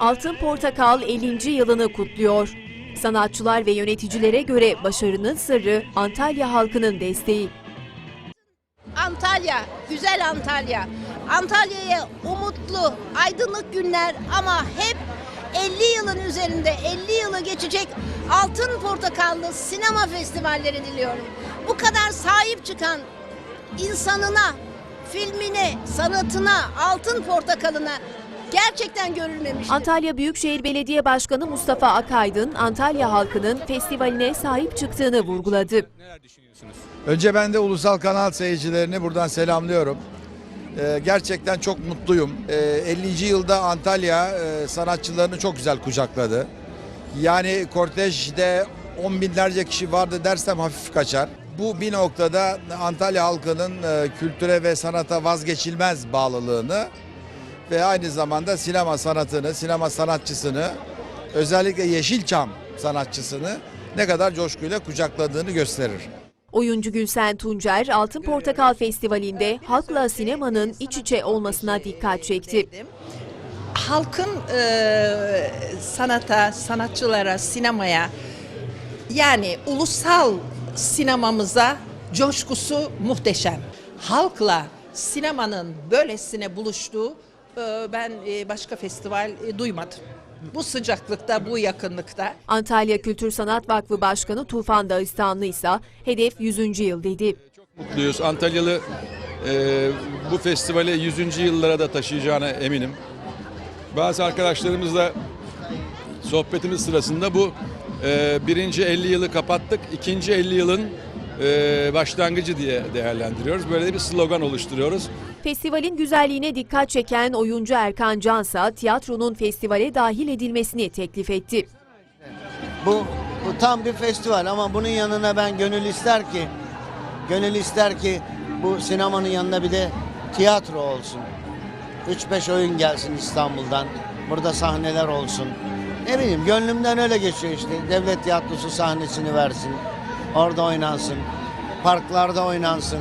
Altın Portakal 50. yılını kutluyor. Sanatçılar ve yöneticilere göre başarının sırrı Antalya halkının desteği. Antalya, güzel Antalya. Antalya'ya umutlu, aydınlık günler ama hep 50 yılın üzerinde 50 yılı geçecek Altın Portakallı sinema festivalleri diliyorum. Bu kadar sahip çıkan insanına, filmine, sanatına, Altın Portakalına gerçekten görülmemiştir. Antalya Büyükşehir Belediye Başkanı Mustafa Akaydın, Antalya halkının festivaline sahip çıktığını vurguladı. Önce ben de ulusal kanal seyircilerini buradan selamlıyorum. Ee, gerçekten çok mutluyum. Ee, 50. yılda Antalya e, sanatçılarını çok güzel kucakladı. Yani kortejde on binlerce kişi vardı dersem hafif kaçar. Bu bir noktada Antalya halkının e, kültüre ve sanata vazgeçilmez bağlılığını ve aynı zamanda sinema sanatını, sinema sanatçısını, özellikle Yeşilçam sanatçısını ne kadar coşkuyla kucakladığını gösterir. Oyuncu Gülsen Tuncer, Altın Portakal Festivali'nde halkla sinemanın iç içe olmasına dikkat çekti. halkın e, sanata, sanatçılara, sinemaya yani ulusal sinemamıza coşkusu muhteşem. Halkla sinemanın böylesine buluştuğu ben e, başka festival e, duymadım. Bu sıcaklıkta, bu yakınlıkta. Antalya Kültür Sanat Vakfı Başkanı Tufan Dağıstanlı ise hedef 100. yıl dedi. mutluyuz. Antalyalı e, bu festivali 100. yıllara da taşıyacağına eminim. Bazı arkadaşlarımızla sohbetimiz sırasında bu e, birinci 50 yılı kapattık, ikinci 50 yılın e, başlangıcı diye değerlendiriyoruz. Böyle de bir slogan oluşturuyoruz. Festivalin güzelliğine dikkat çeken oyuncu Erkan Cansa tiyatronun festivale dahil edilmesini teklif etti. Bu, bu tam bir festival ama bunun yanına ben gönül ister ki gönül ister ki bu sinemanın yanında bir de tiyatro olsun. 3-5 oyun gelsin İstanbul'dan. Burada sahneler olsun. Ne bileyim gönlümden öyle geçiyor işte. Devlet tiyatrosu sahnesini versin. Orada oynansın. Parklarda oynansın.